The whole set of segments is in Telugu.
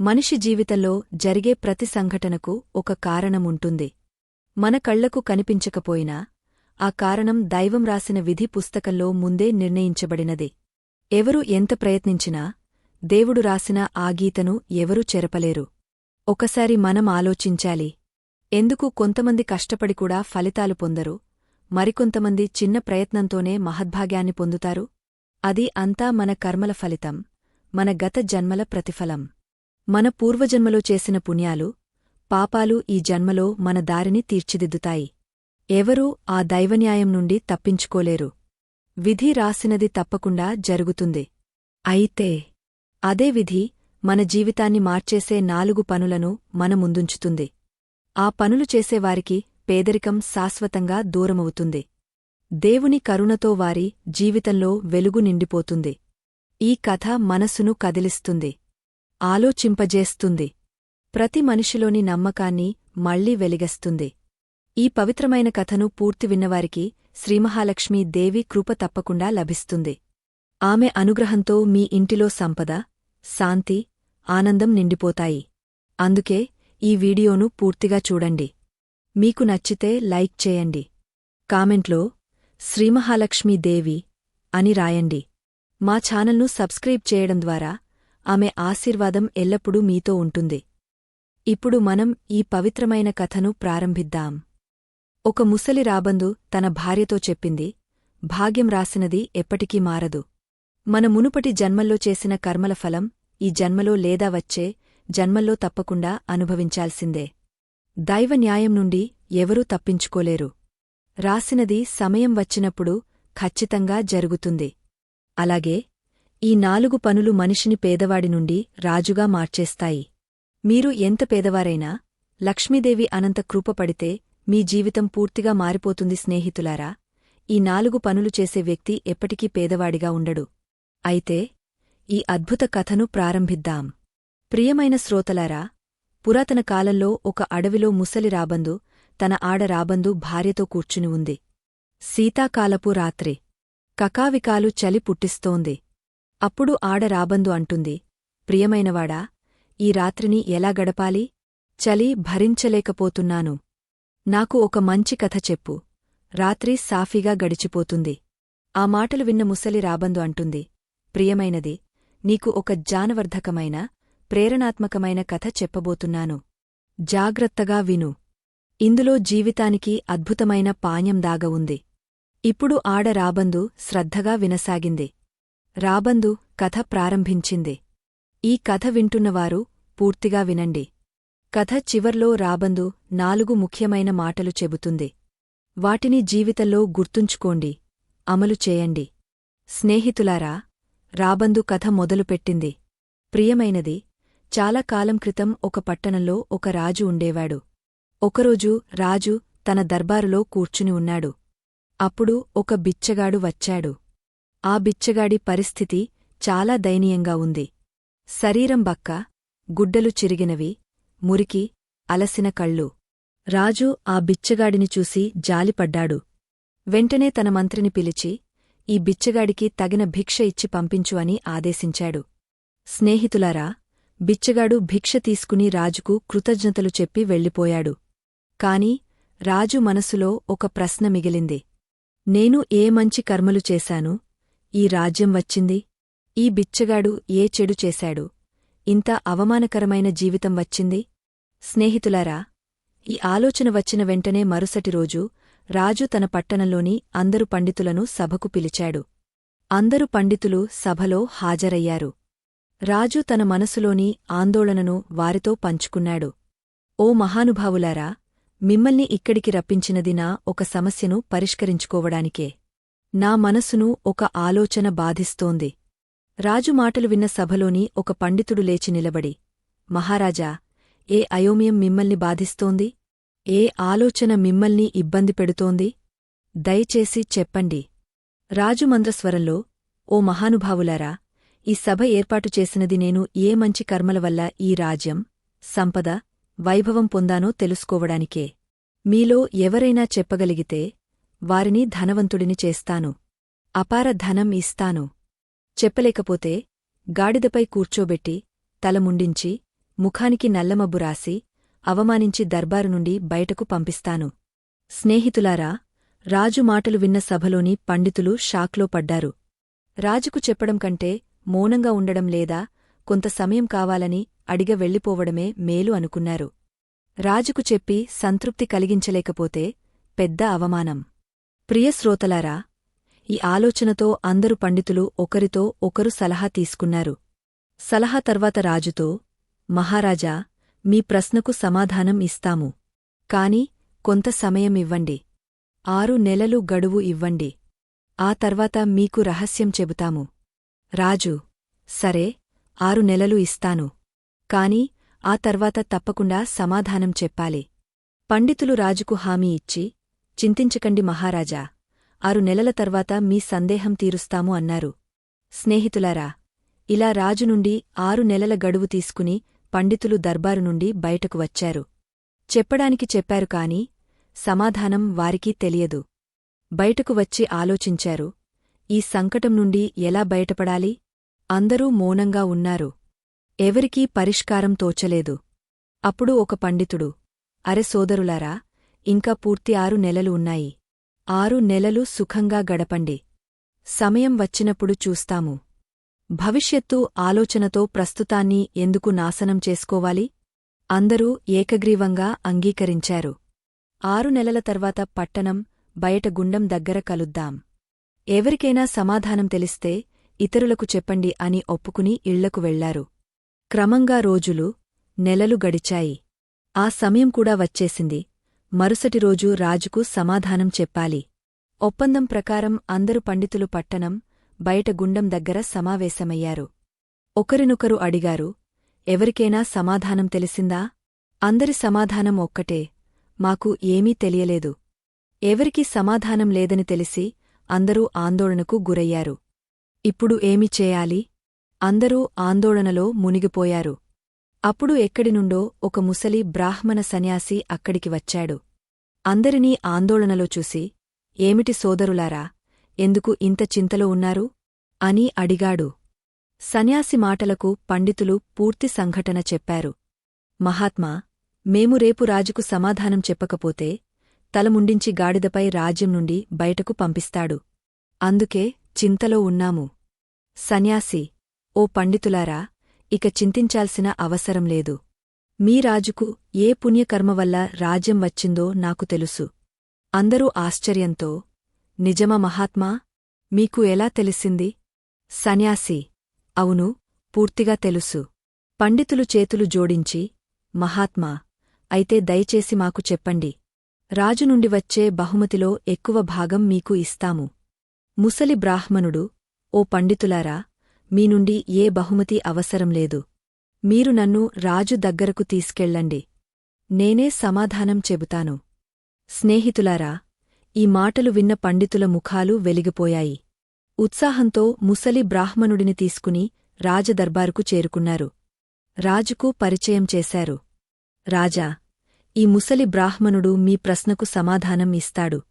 మనిషి జీవితంలో జరిగే ప్రతి సంఘటనకు ఒక కారణముంటుంది. మన కళ్ళకు కనిపించకపోయినా ఆ కారణం దైవం రాసిన విధి పుస్తకంలో ముందే నిర్ణయించబడినది. ఎవరు ఎంత ప్రయత్నించినా దేవుడు రాసిన ఆ గీతను ఎవరూ చెరపలేరు. ఒకసారి మనం ఆలోచించాలి. ఎందుకు కొంతమంది కష్టపడి కూడా ఫలితాలు పొందరు? మరికొంతమంది చిన్న ప్రయత్నంతోనే మహద్భాగ్యాన్ని పొందుతారు? అది అంతా మన కర్మల ఫలితం మన గత జన్మల ప్రతిఫలం. మన పూర్వజన్మలో చేసిన పుణ్యాలు పాపాలు ఈ జన్మలో మన దారిని తీర్చిదిద్దుతాయి. ఎవరూ ఆ దైవన్యాయం నుండి తప్పించుకోలేరు. విధి రాసినది తప్పకుండా జరుగుతుంది. అయితే అదే విధి మన జీవితాన్ని మార్చేసే నాలుగు పనులను మన ముందుంచుతుంది. ఆ పనులు చేసేవారికి పేదరికం శాశ్వతంగా దూరమవుతుంది. దేవుని కరుణతో వారి జీవితంలో వెలుగు నిండిపోతుంది. ఈ కథ మనసును కదిలిస్తుంది. ఆలోచింపజేస్తుంది. ప్రతి మనిషిలోని నమ్మకాన్ని మళ్ళీ వెలిగస్తుంది. ఈ పవిత్రమైన కథను పూర్తి విన్నవారికి శ్రీమహాలక్ష్మీ దేవి కృప తప్పకుండా లభిస్తుంది. ఆమె అనుగ్రహంతో మీ ఇంటిలో సంపద శాంతి ఆనందం నిండిపోతాయి. అందుకే ఈ వీడియోను పూర్తిగా చూడండి. మీకు నచ్చితే లైక్ చేయండి. కామెంట్లో శ్రీమహాలక్ష్మీదేవి అని రాయండి. మా ఛానల్ను సబ్స్క్రైబ్ చేయడం ద్వారా ఆమె ఆశీర్వాదం ఎల్లప్పుడూ మీతో ఉంటుంది. ఇప్పుడు మనం ఈ పవిత్రమైన కథను ప్రారంభిద్దాం. ఒక ముసలి రాబందు తన భార్యతో చెప్పింది భాగ్యం రాసినది ఎప్పటికీ మారదు. మన మునుపటి జన్మల్లో చేసిన కర్మల ఫలం ఈ జన్మలో లేదా వచ్చే జన్మల్లో తప్పకుండా అనుభవించాల్సిందే. దైవ న్యాయం నుండి ఎవరూ తప్పించుకోలేరు. రాసినది సమయం వచ్చినప్పుడు ఖచ్చితంగా జరుగుతుంది. అలాగే ఈ నాలుగు పనులు మనిషిని పేదవాడి నుండి రాజుగా మార్చేస్తాయి. మీరు ఎంత పేదవారైనా లక్ష్మీదేవి అనంత కృపపడితే మీ జీవితం పూర్తిగా మారిపోతుంది స్నేహితులారా. ఈ నాలుగు పనులు చేసే వ్యక్తి ఎప్పటికీ పేదవాడిగా ఉండడు. అయితే ఈ అద్భుత కథను ప్రారంభిద్దాం. ప్రియమైన శ్రోతలారా పురాతన కాలంలో ఒక అడవిలో ముసలి రాబందు తన ఆడ రాబందు భార్యతో కూర్చుని ఉంది. శీతాకాలపు రాత్రి. కకావికాలు చలి పుట్టిస్తోంది. అప్పుడు ఆడ రాబందు అంటుంది ప్రియమైనవాడా ఈ రాత్రిని ఎలా గడపాలి? చలి భరించలేకపోతున్నాను. నాకు ఒక మంచి కథ చెప్పు. రాత్రి సాఫీగా గడిచిపోతుంది. ఆ మాటలు విన్న ముసలి రాబందు అంటుంది ప్రియమైనది నీకు ఒక జానవర్ధకమైన ప్రేరణాత్మకమైన కథ చెప్పబోతున్నాను. జాగ్రత్తగా విను. ఇందులో జీవితానికి అద్భుతమైన పాణ్యం దాగ ఉంది. ఇప్పుడు ఆడ రాబందు శ్రద్ధగా వినసాగింది. రాబందు కథ ప్రారంభించింది. ఈ కథ వింటున్నవారు పూర్తిగా వినండి. కథ చివర్లో రాబందు నాలుగు ముఖ్యమైన మాటలు చెబుతుంది. వాటిని జీవితంలో గుర్తుంచుకోండి. అమలు చేయండి. స్నేహితులారా రాబందు కథ మొదలుపెట్టింది. ప్రియమైనది చాలా కాలం క్రితం ఒక పట్టణంలో ఒక రాజు ఉండేవాడు. ఒకరోజు రాజు తన దర్బారులో కూర్చుని ఉన్నాడు. అప్పుడు ఒక బిచ్చగాడు వచ్చాడు. ఆ బిచ్చగాడి పరిస్థితి చాలా దయనీయంగా ఉంది. శరీరం బక్క గుడ్డలు చిరిగినవి మురికి అలసిన కళ్ళు. రాజు ఆ బిచ్చగాడిని చూసి జాలిపడ్డాడు. వెంటనే తన మంత్రిని పిలిచి ఈ బిచ్చగాడికి తగిన భిక్ష ఇచ్చి పంపించు అని ఆదేశించాడు. స్నేహితులారా బిచ్చగాడు భిక్ష తీసుకుని రాజుకు కృతజ్ఞతలు చెప్పి వెళ్ళిపోయాడు. కాని రాజు మనసులో ఒక ప్రశ్న మిగిలింది. నేను ఏ మంచి కర్మలు చేశాను? ఈ రాజ్యం వచ్చింది. ఈ బిచ్చగాడు ఏ చెడు చేశాడు? ఇంత అవమానకరమైన జీవితం వచ్చింది? స్నేహితులారా ఈ ఆలోచన వచ్చిన వెంటనే మరుసటి రోజు రాజు తన పట్టణంలోని అందరు పండితులను సభకు పిలిచాడు. అందరు పండితులు సభలో హాజరయ్యారు. రాజు తన మనసులోని ఆందోళనను వారితో పంచుకున్నాడు. ఓ మహానుభావులారా మిమ్మల్ని ఇక్కడికి రప్పించినది నా ఒక సమస్యను పరిష్కరించుకోవడానికే. నా మనసును ఒక ఆలోచన బాధిస్తోంది. రాజు మాటలు విన్న సభలోని ఒక పండితుడు లేచి నిలబడి మహారాజా ఏ అయోమయం మిమ్మల్ని బాధిస్తోంది? ఏ ఆలోచన మిమ్మల్ని ఇబ్బంది పెడుతోంది? దయచేసి చెప్పండి రాజు మంద్రస్వరంలో ఓ మహానుభావులారా ఈ సభ ఏర్పాటు చేసినది నేను ఏ మంచి కర్మల వల్ల ఈ రాజ్యం సంపద వైభవం పొందానో తెలుసుకోవడానికే. మీలో ఎవరైనా చెప్పగలిగితే వారిని ధనవంతుడిని చేస్తాను. అపార ధనం ఇస్తాను. చెప్పలేకపోతే గాడిదపై కూర్చోబెట్టి తలముండించి ముఖానికి నల్లమబ్బు రాసి అవమానించి దర్బారు నుండి బయటకు పంపిస్తాను. స్నేహితులారా రాజు మాటలు విన్న సభలోని పండితులు షాక్లో పడ్డారు. రాజుకు చెప్పడం కంటే మౌనంగా ఉండడం లేదా కొంత సమయం కావాలని అడిగ వెళ్ళిపోవడమే మేలు అనుకున్నారు. రాజుకు చెప్పి సంతృప్తి కలిగించలేకపోతే పెద్ద అవమానం. ప్రియశ్రోతలారా ఈ ఆలోచనతో అందరు పండితులు ఒకరితో ఒకరు సలహా తీసుకున్నారు. సలహా తర్వాత రాజుతో మహారాజా మీ ప్రశ్నకు సమాధానం ఇస్తాము. కాని కొంత సమయం ఇవ్వండి. ఆరు నెలలు గడువు ఇవ్వండి. ఆ తర్వాత మీకు రహస్యం చెబుతాము. రాజు సరే ఆరు నెలలు ఇస్తాను. కాని ఆ తర్వాత తప్పకుండా సమాధానం చెప్పాలి. పండితులు రాజుకు హామీ ఇచ్చి చింతించకండి మహారాజా. ఆరు నెలల తర్వాత మీ సందేహం తీరుస్తాము అన్నారు. స్నేహితులారా ఇలా రాజు నుండి ఆరు నెలల గడువు తీసుకుని పండితులు దర్బారు నుండి బయటకు వచ్చారు. చెప్పడానికి చెప్పారు కాని సమాధానం వారికీ తెలియదు. బయటకు వచ్చి ఆలోచించారు. ఈ సంకటం నుండి ఎలా బయటపడాలి? అందరూ మౌనంగా ఉన్నారు. ఎవరికీ పరిష్కారం తోచలేదు. అప్పుడు ఒక పండితుడు అరె సోదరులారా ఇంకా పూర్తి ఆరు నెలలు ఉన్నాయి. ఆరు నెలలు సుఖంగా గడపండి. సమయం వచ్చినప్పుడు చూస్తాము. భవిష్యత్తు ఆలోచనతో ప్రస్తుతాన్ని ఎందుకు నాశనం చేసుకోవాలి? అందరూ ఏకగ్రీవంగా అంగీకరించారు. ఆరు నెలల తర్వాత పట్టణం బయట గుండం దగ్గర కలుద్దాం. ఎవరికైనా సమాధానం తెలిస్తే ఇతరులకు చెప్పండి అని ఒప్పుకుని ఇళ్ళకు వెళ్ళారు. క్రమంగా రోజులు నెలలు గడిచాయి. ఆ సమయం కూడా వచ్చేసింది. మరుసటి రోజు రాజుకు సమాధానం చెప్పాలి. ఒప్పందం ప్రకారం అందరు పండితులు పట్టణం బయట గుండం దగ్గర సమావేశమయ్యారు. ఒకరినొకరు అడిగారు ఎవరికైనా సమాధానం తెలిసిందా? అందరి సమాధానం ఒక్కటే మాకు ఏమీ తెలియలేదు. ఎవరికీ సమాధానం లేదని తెలిసి అందరూ ఆందోళనకు గురయ్యారు. ఇప్పుడు ఏమి చేయాలి? అందరూ ఆందోళనలో మునిగిపోయారు. అప్పుడు ఎక్కడినుండో ఒక ముసలి బ్రాహ్మణ సన్యాసి అక్కడికి వచ్చాడు. అందరినీ ఆందోళనలో చూసి ఏమిటి సోదరులారా ఎందుకు ఇంత చింతలో ఉన్నారు? అని అడిగాడు. సన్యాసి మాటలకు పండితులు పూర్తి సంఘటన చెప్పారు. మహాత్మా మేము రేపు రాజుకు సమాధానం చెప్పకపోతే తలముండించి గాడిదపై రాజ్యం నుండి బయటకు పంపిస్తాడు. అందుకే చింతలో ఉన్నాము. సన్యాసి ఓ పండితులారా ఇక చింతించాల్సిన అవసరం లేదు. మీ రాజుకు ఏ పుణ్యకర్మ వల్ల రాజ్యం వచ్చిందో నాకు తెలుసు. అందరూ ఆశ్చర్యంతో నిజమ మహాత్మా? మీకు ఎలా తెలిసింది? సన్యాసి. అవును పూర్తిగా తెలుసు. పండితులు చేతులు జోడించి మహాత్మా అయితే దయచేసి మాకు చెప్పండి. రాజు నుండి వచ్చే బహుమతిలో ఎక్కువ భాగం మీకు ఇస్తాము. ముసలి బ్రాహ్మణుడు ఓ పండితులారా మీ నుండి ఏ బహుమతి అవసరం లేదు. మీరు నన్ను రాజు దగ్గరకు తీసుకెళ్ళండి. నేనే సమాధానం చెబుతాను. స్నేహితులారా ఈ మాటలు విన్న పండితుల ముఖాలు వెలిగిపోయాయి. ఉత్సాహంతో ముసలి బ్రాహ్మణుడిని తీసుకుని రాజదర్బారుకు చేరుకున్నారు. రాజుకు పరిచయం చేశారు. రాజా ఈ ముసలి బ్రాహ్మణుడు మీ ప్రశ్నకు సమాధానం ఇస్తాడు.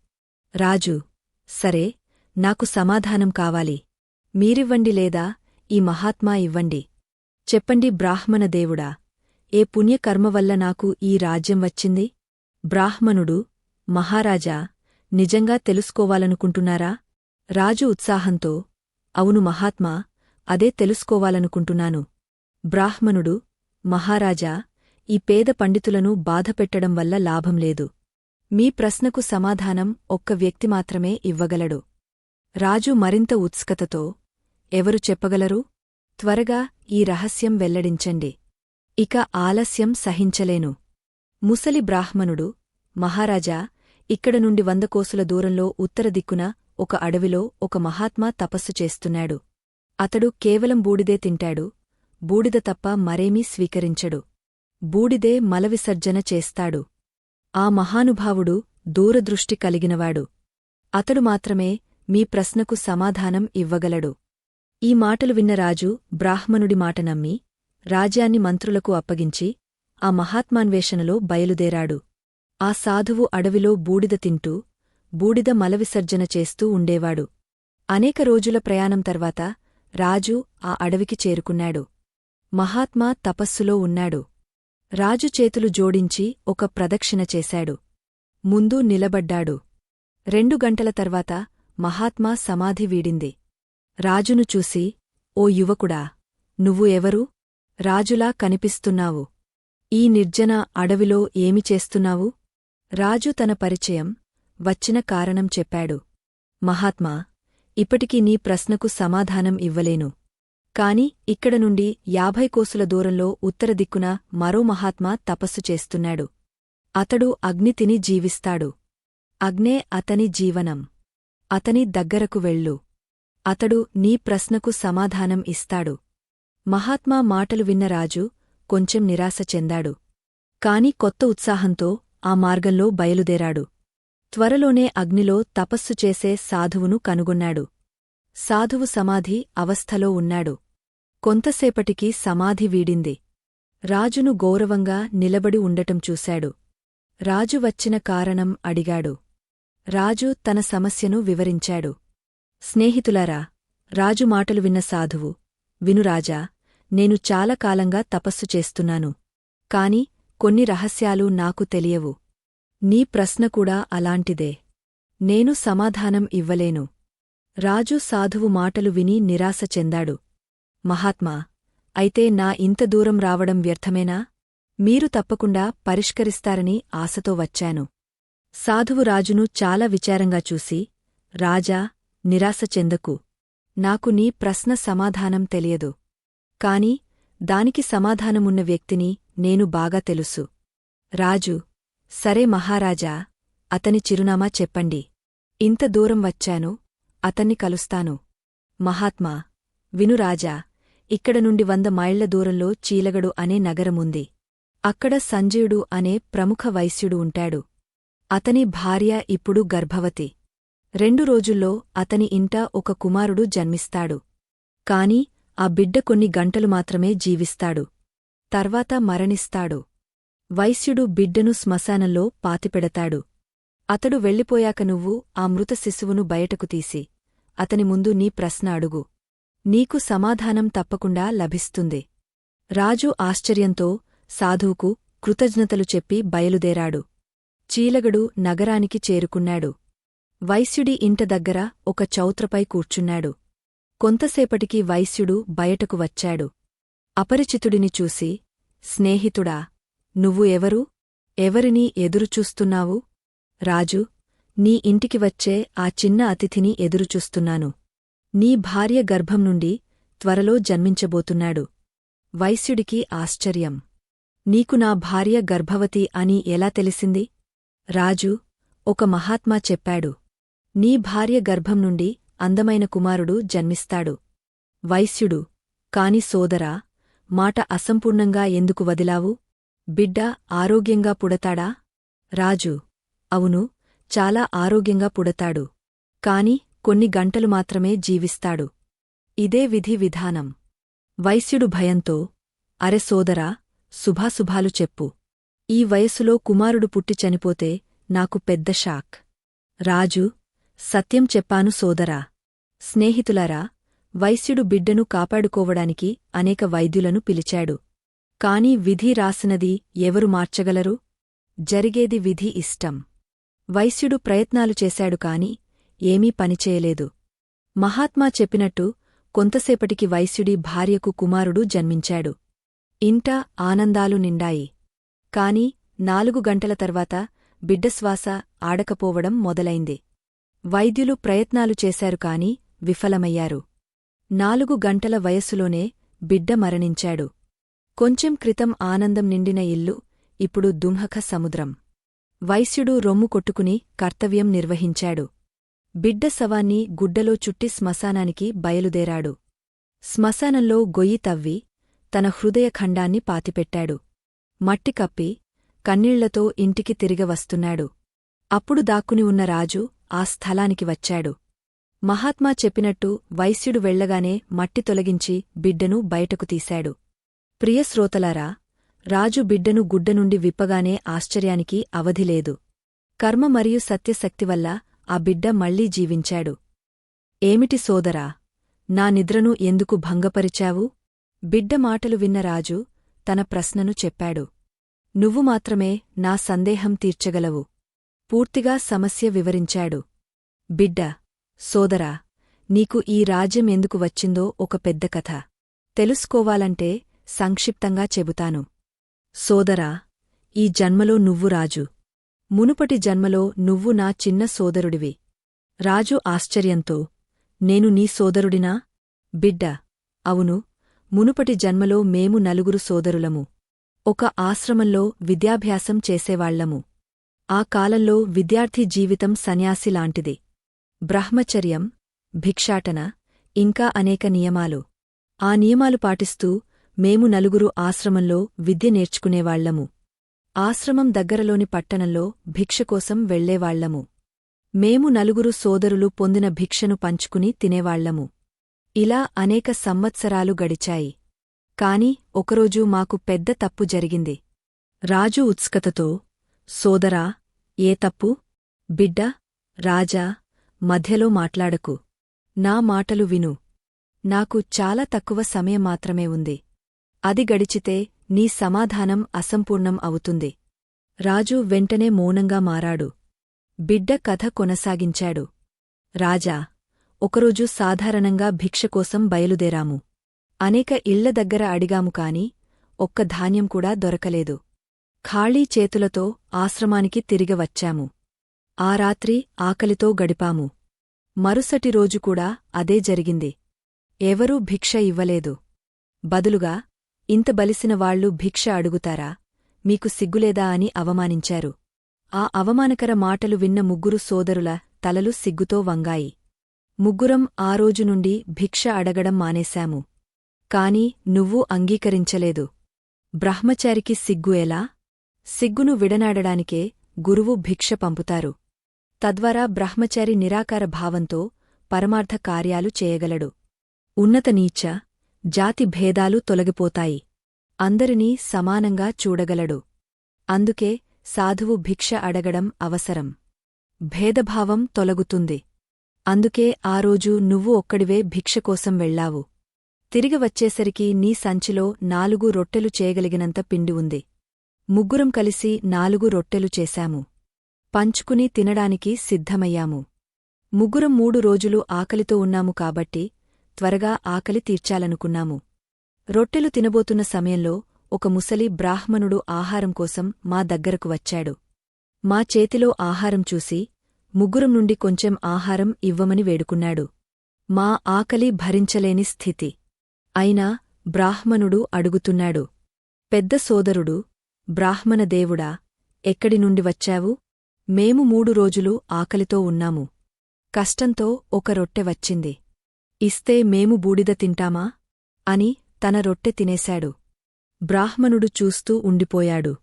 రాజు సరే నాకు సమాధానం కావాలి. మీరివ్వండి లేదా? ఈ మహాత్మా ఇవ్వండి. చెప్పండి బ్రాహ్మణ దేవుడా ఏ పుణ్యకర్మ వల్ల నాకు ఈ రాజ్యం వచ్చింది? బ్రాహ్మణుడు మహారాజా నిజంగా తెలుసుకోవాలనుకుంటున్నారా? రాజు ఉత్సాహంతో అవును మహాత్మా అదే తెలుసుకోవాలనుకుంటున్నాను. బ్రాహ్మణుడు మహారాజా ఈ పేద పండితులను బాధపెట్టడం వల్ల లాభం లేదు. మీ ప్రశ్నకు సమాధానం ఒక్క వ్యక్తి మాత్రమే ఇవ్వగలడు. రాజు మరింత ఉత్సుకతతో ఎవరు చెప్పగలరు? త్వరగా ఈ రహస్యం వెల్లడించండి. ఇక ఆలస్యం సహించలేను. ముసలి బ్రాహ్మణుడు మహారాజా ఇక్కడ నుండి వంద కోసుల దూరంలో ఉత్తర దిక్కున ఒక అడవిలో ఒక మహాత్మా తపస్సు చేస్తున్నాడు. అతడు కేవలం బూడిదే తింటాడు. బూడిద తప్ప మరేమీ స్వీకరించడు. బూడిదే మలవిసర్జన చేస్తాడు. ఆ మహానుభావుడు దూరదృష్టి కలిగినవాడు. అతడు మాత్రమే మీ ప్రశ్నకు సమాధానం ఇవ్వగలడు. ఈ మాటలు విన్న రాజు బ్రాహ్మణుడి మాట నమ్మి రాజ్యాన్ని మంత్రులకు అప్పగించి ఆ మహాత్మాన్వేషణలో బయలుదేరాడు. ఆ సాధువు అడవిలో బూడిద తింటూ బూడిద మలవిసర్జన చేస్తూ ఉండేవాడు. అనేక రోజుల ప్రయాణం తర్వాత రాజు ఆ అడవికి చేరుకున్నాడు. మహాత్మా తపస్సులో ఉన్నాడు. రాజు చేతులు జోడించి ఒక ప్రదక్షిణ చేశాడు. ముందు నిలబడ్డాడు. రెండు గంటల తర్వాత మహాత్మా సమాధి వీడింది. రాజును చూసి ఓ యువకుడా నువ్వు ఎవరు? రాజులా కనిపిస్తున్నావు. ఈ నిర్జన అడవిలో ఏమి చేస్తున్నావు రాజు తన పరిచయం వచ్చిన కారణం చెప్పాడు. మహాత్మా ఇప్పటికీ నీ ప్రశ్నకు సమాధానం ఇవ్వలేను. కాని ఇక్కడ నుండి యాభై కోసుల దూరంలో ఉత్తర దిక్కున మరో మహాత్మా తపస్సు చేస్తున్నాడు. అతడు అగ్ని తిని జీవిస్తాడు. అగ్నే అతని జీవనం. అతని దగ్గరకు వెళ్ళు. అతడు నీ ప్రశ్నకు సమాధానం ఇస్తాడు. మహాత్మా మాటలు విన్న రాజు కొంచెం నిరాశ చెందాడు. కాని కొత్త ఉత్సాహంతో ఆ మార్గంలో బయలుదేరాడు. త్వరలోనే అగ్నిలో తపస్సు చేసే సాధువును కనుగొన్నాడు. సాధువు సమాధి అవస్థలో ఉన్నాడు. కొంతసేపటికి సమాధి వీడింది. రాజును గౌరవంగా నిలబడి ఉండటం చూశాడు. రాజు వచ్చిన కారణం అడిగాడు. రాజు తన సమస్యను వివరించాడు. స్నేహితులారా రాజు మాటలు విన్న సాధువు వినురాజా నేను చాలా కాలంగా తపస్సు చేస్తున్నాను. కాని కొన్ని రహస్యాలు నాకు తెలియవు. నీ ప్రశ్న కూడా అలాంటిదే. నేను సమాధానం ఇవ్వలేను. రాజు సాధువు మాటలు విని నిరాశ చెందాడు. మహాత్మా అయితే నా ఇంత దూరం రావడం వ్యర్థమేనా? మీరు తప్పకుండా పరిష్కరిస్తారని ఆశతో వచ్చాను. సాధువు రాజును చాలా విచారంగా చూసి రాజా నిరాశ చెందకు. నాకు నీ ప్రశ్న సమాధానం తెలియదు. కాని దానికి సమాధానమున్న వ్యక్తిని నేను బాగా తెలుసు. రాజు సరే మహారాజా అతని చిరునామా చెప్పండి. ఇంత దూరం వచ్చాను అతన్ని కలుస్తాను. మహాత్మా వినురాజా ఇక్కడ నుండి వంద మైళ్ళ దూరంలో చీలగడు అనే నగరముంది. అక్కడ సంజయుడు అనే ప్రముఖ వైశ్యుడు ఉంటాడు. అతని భార్య ఇప్పుడు గర్భవతి. రెండు రోజుల్లో అతని ఇంట ఒక కుమారుడు జన్మిస్తాడు. కాని ఆ బిడ్డ కొన్ని గంటలు మాత్రమే జీవిస్తాడు. తర్వాత మరణిస్తాడు. వైశ్యుడు బిడ్డను శ్మశానంలో పాతిపెడతాడు. అతడు వెళ్ళిపోయాక నువ్వు ఆ మృత శిశువును బయటకు తీసి అతని ముందు నీ ప్రశ్న అడుగు. నీకు సమాధానం తప్పకుండా లభిస్తుంది. రాజు ఆశ్చర్యంతో సాధువుకు కృతజ్ఞతలు చెప్పి బయలుదేరాడు. చీలగడు నగరానికి చేరుకున్నాడు. వైశ్యుడి ఇంట దగ్గర ఒక చౌత్రపై కూర్చున్నాడు. కొంతసేపటికి వైశ్యుడు బయటకు వచ్చాడు. అపరిచితుడిని చూసి స్నేహితుడా నువ్వు ఎవరు? ఎవరిని ఎదురుచూస్తున్నావు? రాజు నీ ఇంటికి వచ్చే ఆ చిన్న అతిథిని ఎదురుచూస్తున్నాను. నీ భార్య గర్భం నుండి త్వరలో జన్మించబోతున్నాడు. వైశ్యుడికి ఆశ్చర్యం. నీకు నా భార్య గర్భవతి అని ఎలా తెలిసింది? రాజు ఒక మహాత్మా చెప్పాడు. నీ భార్య గర్భం నుండి అందమైన కుమారుడు జన్మిస్తాడు. వైశ్యుడు కాని సోదరా మాట అసంపూర్ణంగా ఎందుకు వదిలావు? బిడ్డ ఆరోగ్యంగా పుడతాడా? రాజు అవును చాలా ఆరోగ్యంగా పుడతాడు. కాని కొన్ని గంటలు మాత్రమే జీవిస్తాడు. ఇదే విధి విధానం. వైశ్యుడు భయంతో అరె సోదరా శుభాశుభాలు చెప్పు. ఈ వయసులో కుమారుడు పుట్టి చనిపోతే నాకు పెద్ద షాక్. రాజు సత్యం చెప్పాను సోదరా. స్నేహితులారా వైశ్యుడు బిడ్డను కాపాడుకోవడానికి అనేక వైద్యులను పిలిచాడు. కాని విధి రాసినది ఎవరు మార్చగలరు? జరిగేది విధి ఇష్టం. వైశ్యుడు ప్రయత్నాలు చేశాడు కాని ఏమీ పనిచేయలేదు. మహాత్మా చెప్పినట్టు కొంతసేపటికి వైశ్యుడి భార్యకు కుమారుడు జన్మించాడు. ఇంట ఆనందాలు నిండాయి. కాని నాలుగు గంటల తర్వాత బిడ్డశ్వాస ఆడకపోవడం మొదలైంది. వైద్యులు ప్రయత్నాలు చేశారు కాని విఫలమయ్యారు. నాలుగు గంటల వయస్సులోనే బిడ్డ మరణించాడు. కొంచెం క్రితం ఆనందం నిండిన ఇల్లు ఇప్పుడు దుంహక సముద్రం. వైశ్యుడు రొమ్ము కొట్టుకుని కర్తవ్యం నిర్వహించాడు. బిడ్డ శవాన్ని గుడ్డలో చుట్టి శ్మశానానికి బయలుదేరాడు. శ్మశానంలో గొయ్యి తవ్వి తన హృదయఖండాన్ని పాతిపెట్టాడు. మట్టి కప్పి కన్నీళ్ళతో ఇంటికి తిరిగ వస్తున్నాడు. అప్పుడు దాక్కుని ఉన్న రాజు ఆ స్థలానికి వచ్చాడు. మహాత్మా చెప్పినట్టు వైశ్యుడు వెళ్ళగానే మట్టి తొలగించి బిడ్డను బయటకు తీశాడు. ప్రియశ్రోతలారా రాజు బిడ్డను గుడ్డ నుండి విప్పగానే ఆశ్చర్యానికి అవధిలేదు కర్మ మరియు సత్యశక్తివల్ల ఆ బిడ్డ మళ్ళీ జీవించాడు. ఏమిటి సోదరా నా నిద్రను ఎందుకు భంగపరిచావు? బిడ్డ మాటలు విన్న రాజు తన ప్రశ్నను చెప్పాడు. నువ్వు మాత్రమే నా సందేహం తీర్చగలవు. పూర్తిగా సమస్య వివరించాడు. బిడ్డ సోదరా నీకు ఈ రాజ్యం ఎందుకు వచ్చిందో ఒక పెద్ద కథ. తెలుసుకోవాలంటే సంక్షిప్తంగా చెబుతాను. సోదరా ఈ జన్మలో నువ్వు రాజు. మునుపటి జన్మలో నువ్వు నా చిన్న సోదరుడివి. రాజు ఆశ్చర్యంతో నేను నీ సోదరుడినా? బిడ్డ అవును మునుపటి జన్మలో మేము నలుగురు సోదరులము. ఒక ఆశ్రమంలో విద్యాభ్యాసం చేసేవాళ్ళము ఆ కాలంలో విద్యార్థి జీవితం సన్యాసిలాంటిది బ్రహ్మచర్యం భిక్షాటన ఇంకా అనేక నియమాలు. ఆ నియమాలు పాటిస్తూ మేము నలుగురు ఆశ్రమంలో విద్య నేర్చుకునేవాళ్ళము. ఆశ్రమం దగ్గరలోని పట్టణంలో భిక్షకోసం వెళ్ళేవాళ్ళము మేము నలుగురు సోదరులు పొందిన భిక్షను పంచుకుని తినేవాళ్ళము. ఇలా అనేక సంవత్సరాలు గడిచాయి. కాని ఒకరోజు మాకు పెద్ద తప్పు జరిగింది. రాజు ఉత్స్కతతో సోదరా ఏ తప్పు? బిడ్డ రాజా మధ్యలో మాట్లాడకు. నా మాటలు విను. నాకు చాలా తక్కువ సమయం మాత్రమే ఉంది. అది గడిచితే నీ సమాధానం అసంపూర్ణం అవుతుంది. రాజు వెంటనే మౌనంగా మారాడు. బిడ్డ కథ కొనసాగించాడు. రాజా ఒకరోజు సాధారణంగా భిక్షకోసం బయలుదేరాము. అనేక ఇళ్ళ దగ్గర అడిగాము కాని ఒక్క ధాన్యం కూడా దొరకలేదు. ఖాళీ చేతులతో ఆశ్రమానికి తిరిగి వచ్చాము. ఆ రాత్రి ఆకలితో గడిపాము. మరుసటి రోజు కూడా అదే జరిగింది. ఎవరూ భిక్ష ఇవ్వలేదు. బదులుగా ఇంత బలిసిన వాళ్ళు భిక్ష అడుగుతారా? మీకు సిగ్గులేదా అని అవమానించారు. ఆ అవమానకర మాటలు విన్న ముగ్గురు సోదరుల తలలు సిగ్గుతో వంగాయి. ముగ్గురం ఆ రోజు నుండి భిక్ష అడగడం మానేశాము. కాని నువ్వు అంగీకరించలేదు. బ్రహ్మచారికి సిగ్గు ఎలా? సిగ్గును విడనాడడానికే గురువు భిక్ష పంపుతారు. తద్వారా బ్రహ్మచారి నిరాకార భావంతో పరమార్థ కార్యాలు చేయగలడు. ఉన్నత నీచ జాతి భేదాలు తొలగిపోతాయి. అందరినీ సమానంగా చూడగలడు. అందుకే సాధువు భిక్ష అడగడం అవసరం. భేదభావం తొలగుతుంది. అందుకే ఆ రోజు నువ్వు ఒక్కడివే భిక్షకోసం వెళ్ళావు తిరిగి వచ్చేసరికి నీ సంచిలో నాలుగు రొట్టెలు చేయగలిగినంత పిండి ఉంది. ముగ్గురం కలిసి నాలుగు రొట్టెలు చేశాము. పంచుకుని తినడానికి సిద్ధమయ్యాము. ముగ్గురం మూడు రోజులు ఆకలితో ఉన్నాము కాబట్టి త్వరగా ఆకలి తీర్చాలనుకున్నాము. రొట్టెలు తినబోతున్న సమయంలో ఒక ముసలి బ్రాహ్మణుడు ఆహారం కోసం మా దగ్గరకు వచ్చాడు. మా చేతిలో ఆహారం చూసి ముగ్గురం నుండి కొంచెం ఆహారం ఇవ్వమని వేడుకున్నాడు. మా ఆకలి భరించలేని స్థితి. అయినా బ్రాహ్మణుడు అడుగుతున్నాడు పెద్ద సోదరుడు బ్రాహ్మణదేవుడా ఎక్కడి నుండి వచ్చావు? మేము మూడు రోజులు ఆకలితో ఉన్నాము. కష్టంతో ఒక రొట్టె వచ్చింది. ఇస్తే మేము బూడిద తింటామా? అని తన రొట్టె తినేశాడు. బ్రాహ్మణుడు చూస్తూ ఉండిపోయాడు.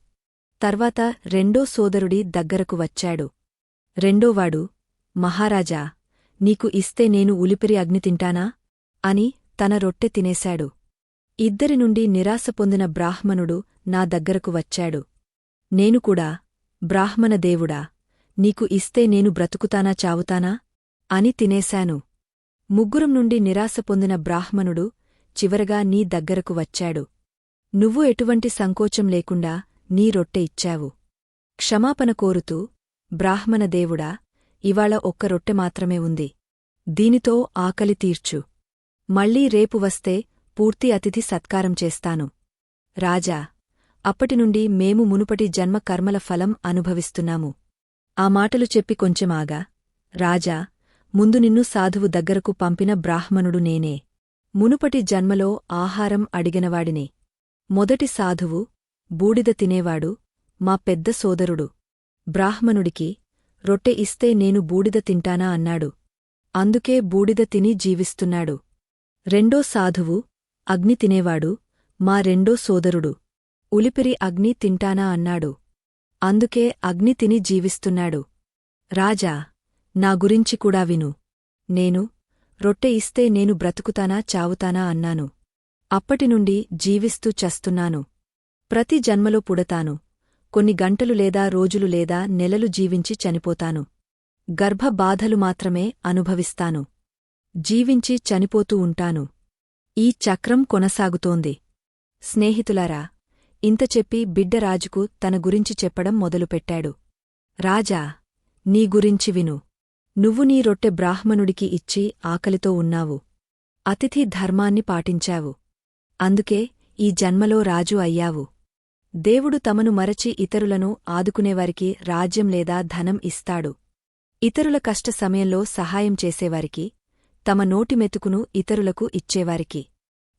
తర్వాత రెండో సోదరుడి దగ్గరకు వచ్చాడు. రెండోవాడు మహారాజా నీకు ఇస్తే నేను ఉలిపిరి అగ్ని తింటానా? అని తన రొట్టె తినేశాడు. ఇద్దరి నుండి నిరాశ పొందిన బ్రాహ్మణుడు నా దగ్గరకు వచ్చాడు. నేను కూడా బ్రాహ్మణదేవుడా నీకు ఇస్తే నేను బ్రతుకుతానా చావుతానా? అని తినేశాను. ముగ్గురం నుండి నిరాశ పొందిన బ్రాహ్మణుడు చివరగా నీ దగ్గరకు వచ్చాడు. నువ్వు ఎటువంటి సంకోచం లేకుండా నీ రొట్టె ఇచ్చావు. క్షమాపణ కోరుతూ బ్రాహ్మణదేవుడా ఇవాళ ఒక్క రొట్టె మాత్రమే ఉంది. దీనితో ఆకలి తీర్చు. మళ్ళీ రేపు వస్తే పూర్తి అతిథి సత్కారం చేస్తాను. రాజా అప్పటినుండి మేము మునుపటి జన్మ కర్మల ఫలం అనుభవిస్తున్నాము. ఆ మాటలు చెప్పి కొంచెమాగా రాజా ముందు నిన్ను సాధువు దగ్గరకు పంపిన బ్రాహ్మణుడు నేనే. మునుపటి జన్మలో ఆహారం అడిగినవాడినే. మొదటి సాధువు బూడిద తినేవాడు మా పెద్ద సోదరుడు. బ్రాహ్మణుడికి రొట్టె ఇస్తే నేను బూడిద తింటానా అన్నాడు. అందుకే బూడిద తిని జీవిస్తున్నాడు. రెండో సాధువు అగ్ని తినేవాడు మా రెండో సోదరుడు. ఉలిపిరి అగ్ని తింటానా అన్నాడు. అందుకే అగ్ని తిని జీవిస్తున్నాడు. రాజా నా గురించి కూడా విను. నేను రొట్టె ఇస్తే నేను బ్రతుకుతానా చావుతానా అన్నాను. అప్పటినుండి జీవిస్తూ చస్తున్నాను. ప్రతి జన్మలో పుడతాను. కొన్ని గంటలు లేదా రోజులు లేదా నెలలు జీవించి చనిపోతాను. గర్భ బాధలు మాత్రమే అనుభవిస్తాను. జీవించి చనిపోతూ ఉంటాను. ఈ చక్రం కొనసాగుతోంది. స్నేహితులారా ఇంత చెప్పి బిడ్డ రాజుకు తన గురించి చెప్పడం మొదలుపెట్టాడు. రాజా నీ గురించి విను. నువ్వు నీ రొట్టె బ్రాహ్మణుడికి ఇచ్చి ఆకలితో ఉన్నావు. అతిథి ధర్మాన్ని పాటించావు. అందుకే ఈ జన్మలో రాజు అయ్యావు. దేవుడు తమను మరచి ఇతరులను ఆదుకునేవారికి రాజ్యం లేదా ధనం ఇస్తాడు. ఇతరుల కష్ట సమయంలో సహాయం చేసేవారికి తమ నోటిమెతుకును ఇతరులకు ఇచ్చేవారికి.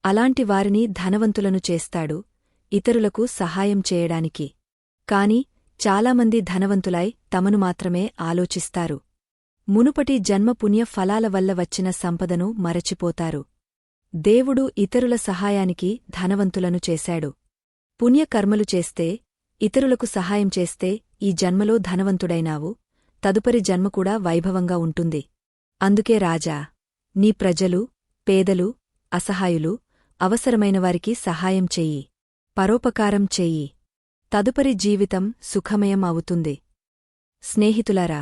అలాంటి వారిని ధనవంతులను చేస్తాడు ఇతరులకు సహాయం చేయడానికి. కాని చాలామంది ధనవంతులై తమను మాత్రమే ఆలోచిస్తారు. మునుపటి జన్మ పుణ్య ఫలాల వల్ల వచ్చిన సంపదను మరచిపోతారు. దేవుడు ఇతరుల సహాయానికి ధనవంతులను చేశాడు. పుణ్యకర్మలు చేస్తే ఇతరులకు సహాయం చేస్తే ఈ జన్మలో ధనవంతుడైనావు తదుపరి జన్మ కూడా వైభవంగా ఉంటుంది. అందుకే రాజా నీ ప్రజలు పేదలు అసహాయులు అవసరమైనవారికి సహాయం చెయ్యి. పరోపకారం చెయ్యి తదుపరి జీవితం సుఖమయం అవుతుంది స్నేహితులారా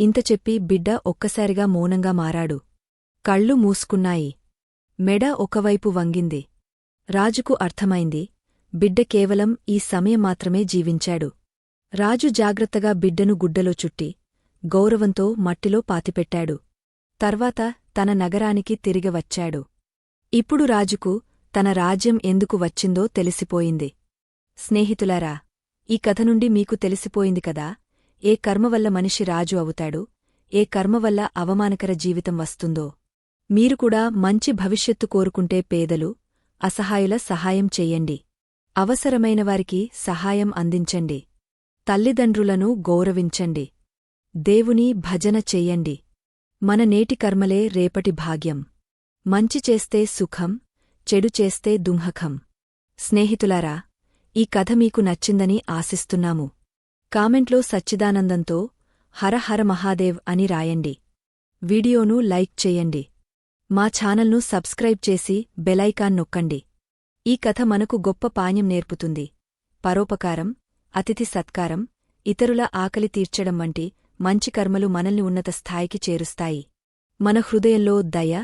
ఇంత చెప్పి బిడ్డ ఒక్కసారిగా మౌనంగా మారాడు. కళ్ళు మూసుకున్నాయి. మెడ ఒకవైపు వంగింది. రాజుకు అర్థమైంది. బిడ్డ కేవలం ఈ సమయం మాత్రమే జీవించాడు. రాజు జాగ్రత్తగా బిడ్డను గుడ్డలో చుట్టి గౌరవంతో మట్టిలో పాతిపెట్టాడు. తర్వాత తన నగరానికి తిరిగి వచ్చాడు. ఇప్పుడు రాజుకు తన రాజ్యం ఎందుకు వచ్చిందో తెలిసిపోయింది. స్నేహితులారా ఈ కథ నుండి మీకు తెలిసిపోయింది కదా ఏ కర్మవల్ల మనిషి రాజు అవుతాడు ఏ కర్మవల్ల అవమానకర జీవితం వస్తుందో. మీరు కూడా మంచి భవిష్యత్తు కోరుకుంటే పేదలు అసహాయుల సహాయం చెయ్యండి అవసరమైనవారికి సహాయం అందించండి. తల్లిదండ్రులను గౌరవించండి. దేవుని భజన చెయ్యండి మన నేటి కర్మలే రేపటి భాగ్యం. మంచి చేస్తే సుఖం చెడు చేస్తే దుంహకం. స్నేహితులారా ఈ కథ మీకు నచ్చిందని ఆశిస్తున్నాము. కామెంట్లో సచ్చిదానందంతో హరహర మహాదేవ్ అని రాయండి. వీడియోను లైక్ చేయండి. మా ఛానల్ను సబ్స్క్రైబ్ చేసి బెలైకాన్ నొక్కండి. ఈ కథ మనకు గొప్ప పాణ్యం నేర్పుతుంది. పరోపకారం అతిథి సత్కారం ఇతరుల ఆకలి తీర్చడం వంటి మంచి కర్మలు మనల్ని ఉన్నత స్థాయికి చేరుస్తాయి. మన హృదయంలో దయ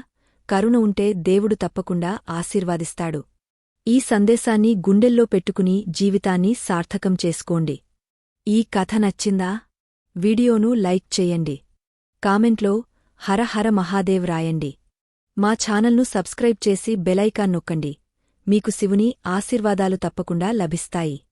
కరుణ ఉంటే దేవుడు తప్పకుండా ఆశీర్వాదిస్తాడు. ఈ సందేశాన్ని గుండెల్లో పెట్టుకుని జీవితాన్ని సార్థకం చేసుకోండి. ఈ కథ నచ్చిందా? వీడియోను లైక్ చేయండి. కామెంట్లో హరహర మహాదేవ్ రాయండి. మా ఛానల్ను సబ్స్క్రైబ్ చేసి బెలైకాన్ నొక్కండి. మీకు శివుని ఆశీర్వాదాలు తప్పకుండా లభిస్తాయి.